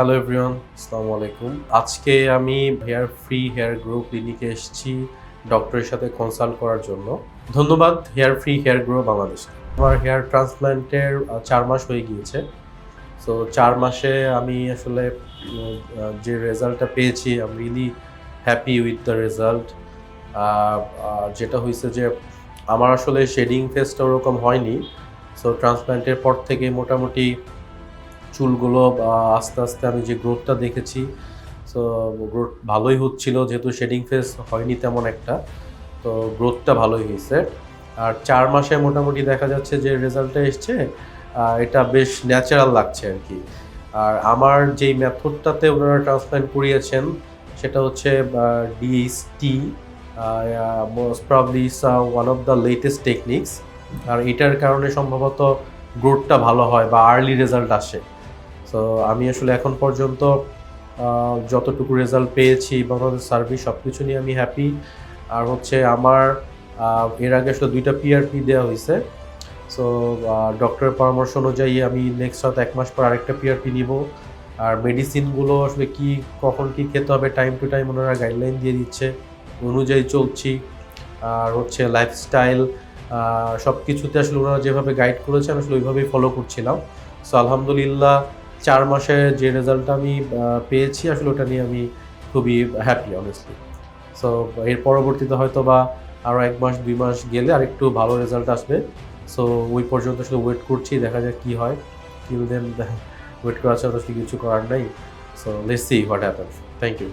Hello everyone আসসালামু আলাইকুম আজকে আমি হেয়ার ফ্রি হেয়ার গ্রো ক্লিনিকে এসেছি ডক্টরের সাথে কনসাল্ট করার জন্য। ধন্যবাদ hair free hair grow Bangladesh আমার হেয়ার ট্রান্সপ্ল্যান্টের চার মাস হয়ে গিয়েছে। সো চার মাসে আমি আসলে যে রেজাল্টটা পেয়েছি I really happy with the result যেটা হয়েছে যে, আমার আসলে শেডিং ফেসটা ওরকম হয়নি। সো ট্রান্সপ্ল্যান্টের পর থেকে মোটামুটি চুলগুলো আস্তে আস্তে আমি যে গ্রোথটা দেখেছি সো গ্রোথ ভালোই হচ্ছিল, যেহেতু শেডিং ফেস হয়নি তেমন একটা, তো গ্রোথটা ভালোই হয়েছে। আর চার মাসে মোটামুটি দেখা যাচ্ছে যে রেজাল্টটা এসছে এটা বেশ ন্যাচারাল লাগছে আর কি। আর আমার যেই মেথডটাতে ওনারা ট্রান্সপ্ল্যান্ট করিয়েছেন, সেটা হচ্ছে DST most probably is one of the latest techniques আর এটার কারণে সম্ভবত গ্রোথটা ভালো হয়, বা আর্লি রেজাল্ট আসে। সো আমি আসলে এখন পর্যন্ত যতটুকু রেজাল্ট পেয়েছি বা ওনাদের সার্ভিস সব কিছু নিয়ে আমি হ্যাপি আর হচ্ছে আমার এর আগে আসলে দুইটা পিআরপি দেওয়া হয়েছে সো ডক্টরের পরামর্শ অনুযায়ী আমি নেক্সট হয়তো এক মাস পর আরেকটা পিআরপি নিব। আর মেডিসিনগুলো আসলে কি, কখন কি খেতে হবে টাইম টু টাইম ওনারা গাইডলাইন দিয়ে দিচ্ছে, অনুযায়ী চলছি। আর হচ্ছে লাইফস্টাইল সব কিছুতে আসলে ওনারা যেভাবে গাইড করেছেন, আসলে ওইভাবেই ফলো করছিলাম। সো আলহামদুলিল্লাহ চার মাসে যে রেজাল্টটা আমি পেয়েছি, আসলে ওটা নিয়ে আমি খুবই হ্যাপি অনেস্টলি সো এর পরবর্তীতে হয়তো বা আরও এক মাস, দুই মাস গেলে আর একটু ভালো রেজাল্ট আসবে। সো ওই পর্যন্ত আসলে ওয়েট করছি, দেখা যাক কী হয়। কিন্তু দেন ওয়েট করা ছাড়া কিছু করার নাই। So let's see what happens thank you